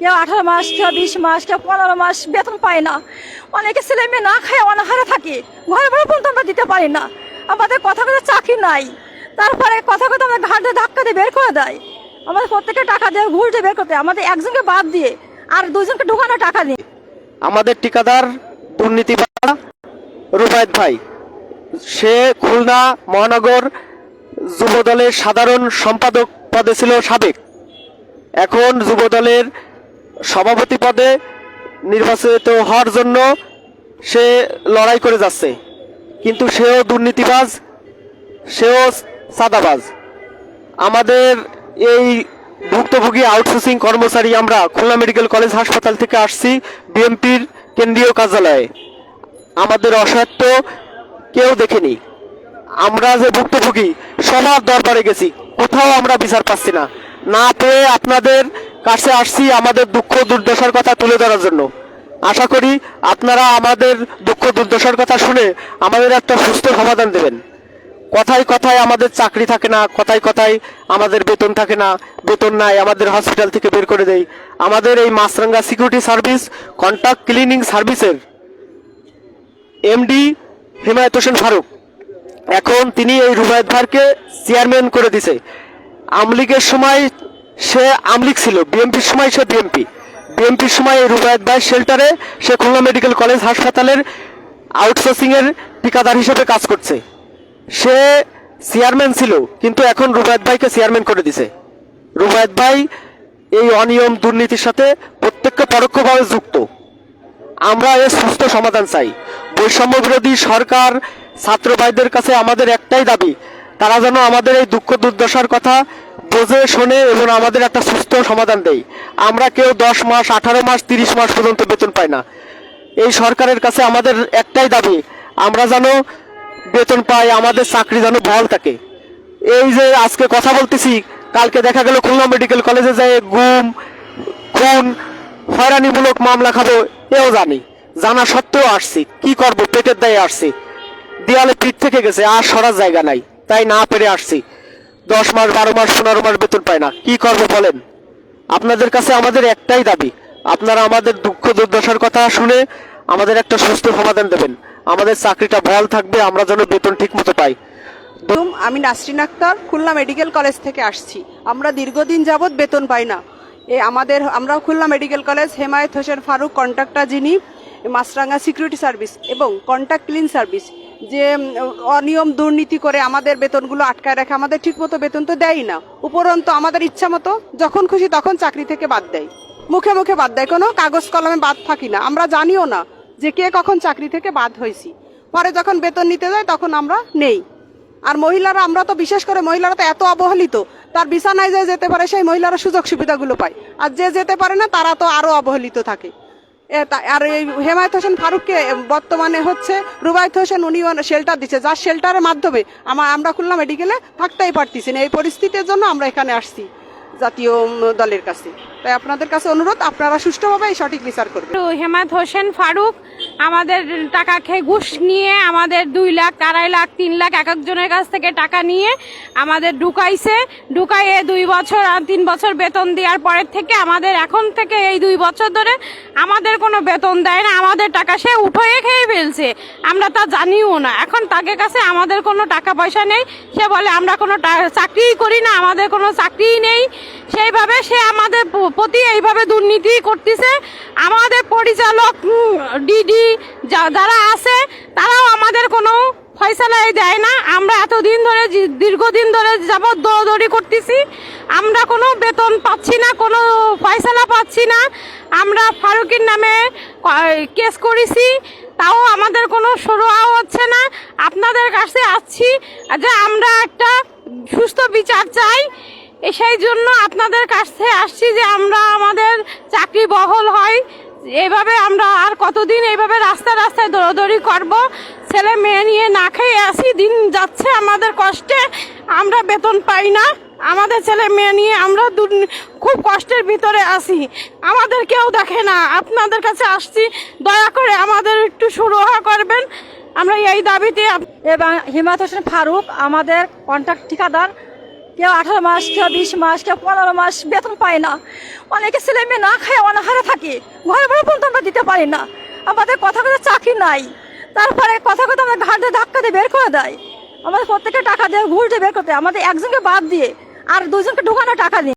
কেউ আঠারো মাস, কেউ বিশ মাস, কেউ পনেরো মাস বেতন পায় না। অনেকে ছেলে মেয়ে না খায় অনাহারে থাকি। ঘরে ভাড়া পর্যন্ত আমরা দিতে পারি না। আমাদের কথা কথা চাকরি নাই। তারপরে কথা কথা আমাদের ঘাট ধাক্কা দিয়ে বের করে দেয়। আমাদের প্রত্যেকে টাকা দিয়ে দিয়ে বের করতে। আমাদের একজনকে বাদ দিয়ে আর দুজনকে ঢুকানো টাকা দিয়ে। আমাদের ঠিকাদার দুর্নীতি রুবায়ত ভাই। সে খুলনা মহানগর যুবদলের সাধারণ সম্পাদক পদে ছিল সাবেক। এখন যুবদলের সভাপতি পদে নির্বাচিত হওয়ার জন্য সে লড়াই করে যাচ্ছে। কিন্তু সেও দুর্নীতিবাজ, সেও সাদাবাজ আমাদের এই ভুক্তভোগী আউটসোর্সিং কর্মচারী আমরা খুলনা মেডিকেল কলেজ হাসপাতাল থেকে আসছি বিএমপির কেন্দ্রীয় কার্যালয়ে। আমাদের অসহায়ত্ব কেউ দেখেনি। আমরা যে ভুক্তভোগী, সবার দরবারে গেছি। কোথাও আমরা বিচার পাচ্ছি না। না পেয়ে আপনাদের কাছে আসছি আমাদের দুঃখ দুর্দশার কথা তুলে ধরার জন্য। আশা করি আপনারা আমাদের দুঃখ দুর্দশার কথা শুনে আমাদের একটা সুস্থ সমাধান দেবেন। কথায় কথায় আমাদের চাকরি থাকে না, কথায় কথায় আমাদের বেতন থাকে না, বেতন নাই, আমাদের হসপিটাল থেকে বের করে দেয় আমাদের এই Machranga security service contact cleaning সার্ভিসের এমডি হিমায়ত হোসেন ফারুক। এখন তিনি এই রুবায়ত ভারকে চেয়ারম্যান করে দিছে। আমলিগের সময় সে আমলিগ ছিল। বিএমপির সময় সে বিএমপি বিএমপির সময় রুবায়ত ভাই শেল্টারে সে খুলনা মেডিকেল কলেজ হাসপাতালের আউটসোর্সিং এর ঠিকাদার হিসেবে কাজ করছে। সে চেয়ারম্যান ছিল, কিন্তু এখন রুবায়ত ভাইকে চেয়ারম্যান করে দিছে। রুবায়ত ভাই এই অনিয়ম, দুর্নীতির সাথে প্রত্যেককে পরোক্ষভাবে যুক্ত। আমরা এর সুস্থ সমাধান চাই। বৈষম্য বিরোধী সরকার ছাত্র ভাইদের কাছে আমাদের একটাই দাবি তারা যেন আমাদের এই দুঃখ দুর্দশার কথা বোঝে, শোনে এবং আমাদের একটা সুস্থ সমাধান দেয়। আমরা কেউ দশ মাস, আঠারো মাস, তিরিশ মাস পর্যন্ত বেতন পাই না। এই সরকারের কাছে আমাদের একটাই দাবি, আমরা যেন বেতন পাই, আমাদের চাকরি যেন বহাল থাকে। এই যে আজকে কথা বলতেছি, কালকে দেখা গেল খুলনা মেডিকেল কলেজে যায় গুম, খুন, হয়রানিমূলক মামলা খাব, এও জানি। জানা সত্ত্বেও আসছি। কি করব? পেটের দায়ে আসছি। দেয়ালে পিঠ থেকে গেছে, আর সরার জায়গা নাই। তাই না পেরে আসছি। দশ মাস, বারো মাস, পনেরো মাস বেতন পায় না। কি করব বলেন? আপনাদের কাছে আমাদের একটাই দাবি। আপনারা আমাদের দুঃখ দুর্দশার কথা শুনে আমাদের একটা সুস্থ সমাধান দেবেন। আমাদের চাকরিটা বহাল থাকবে, আমরা যেন বেতন ঠিক মতো পাই আমি নাসরিন আক্তার, খুলনা মেডিকেল কলেজ থেকে আসছি। আমরা দীর্ঘদিন যাবৎ বেতন পাই না। এ আমাদের আমরা Khulna medical college, Hemayat Hossain Faruk, contractor যিনি মাছরাঙ্গা সিকিউরিটি সার্ভিস এবং কন্ট্যাক্ট ক্লিন সার্ভিস যে অনিয়ম দুর্নীতি করে আমাদের বেতনগুলো আটকায় রাখে, আমাদের ঠিকমতো বেতন তো দেয়ই না। উপরন্তু আমাদের ইচ্ছা মতো যখন খুশি তখন চাকরি থেকে বাদ দেয়। মুখে মুখে বাদ দেয়, কোনো কাগজ কলমে বাদ থাকি না। আমরা জানিও না যে কে কখন চাকরি থেকে বাদ হয়েছি। পরে যখন বেতন নিতে যায় তখন আমরা নেই। আর মহিলারা, আমরা তো বিশেষ করে মহিলারা তো এত অবহেলিত, তার বিছানায় যে যেতে পারে সেই মহিলারা সুযোগ সুবিধাগুলো পায়। আর যে যেতে পারে না তারা তো আরও অবহেলিত থাকে। আর এই হেমায়ত হোসেন ফারুককে বর্তমানে হচ্ছে রুবায়ত হোসেন উনি শেল্টার দিচ্ছে। যার শেল্টারের মাধ্যমে আমার আমরা খুলনা মেডিকেলে থাকতেই পারতেছি না। এই পরিস্থিতির জন্য আমরা এখানে আসছি জাতীয় দলের কাছে। তাই আপনাদের কাছে অনুরোধ, আপনারা সুষ্ঠুভাবে এই সঠিক বিচার করবেন। তো হেমাদ হোসেন ফারুক, আমাদের টাকা খেয়ে ঘুষ নিয়ে আমাদের দুই লাখ, আড়াই লাখ, তিন লাখ এক একজনের কাছ থেকে টাকা নিয়ে আমাদের ঢুকাইছে। ঢুকাইয়ে দুই বছর আর তিন বছর বেতন দেওয়ার পরের থেকে আমাদের এখন থেকে এই দুই বছর ধরে আমাদের কোনো বেতন দেয় না, আমাদের টাকা সে উঠোয়ে খেয়ে ফেলছে। আমরা তা জানিও না। এখন তাকে কাছে আমাদের কোনো টাকা পয়সা নেই। সে বলে, আমরা কোনো চাকরিই করি না, আমাদের কোনো চাকরিই নেই। সেইভাবে সে আমাদের প্রতি এইভাবে দুর্নীতি করতেছে। আমাদের পরিচালক ডিডি যারা আছে, তারাও আমাদের কোনো ফয়সালাই দেয় না। আমরা এতদিন ধরে দীর্ঘদিন ধরে যাবৎ দৌড়দৌড়ি করতেছি। আমরা কোনো বেতন পাচ্ছি না, কোনো ফয়সালা পাচ্ছি না। আমরা ফারুকের নামে কেস করেছি, তাও আমাদের কোনো সরোয়াও হচ্ছে না। আপনাদের কাছে আসছি যে আমরা একটা সুস্থ বিচার চাই। সেই জন্য আপনাদের কাছে আসছি যে আমরা আমাদের চাকরি বহল হয়। এইভাবে আমরা আর কতদিন এইভাবে রাস্তায় রাস্তায় দৌড়দৌড়ি করব, ছেলে মেয়ে নিয়ে না খেয়ে আসি, দিন যাচ্ছে আমাদের কষ্টে, আমরা বেতন পাই না। আমাদের ছেলে মেয়ে নিয়ে আমরা খুব কষ্টের ভিতরে আসি। আমাদের কেউ দেখে না। আপনাদের কাছে আসছি, দয়া করে আমাদের একটু সুরাহা করবেন। আমরা এই দাবিতে এবং হিমায়ত হোসেন ফারুক আমাদের কন্ট্রাক্ট ঠিকাদার। কেউ আঠারো মাস, কেউ বিশ মাস, কেউ পনেরো মাস বেতন পায় না। অনেকে ছেলে মেয়ে না খায় অনাহারে থাকে। ঘরে ঘরে পর্যন্ত আমরা দিতে পারি না। আমাদের কথা কথা চাকরি নাই। তারপরে কথা কথা আমাদের ঘাট দিয়ে ধাক্কা দিয়ে বের করে দেয়। আমাদের প্রত্যেকে টাকা দিয়ে ঘুরতে বের করতে। আমাদের একজনকে বাদ দিয়ে আর দুজনকে ঢুকানো টাকা দিয়ে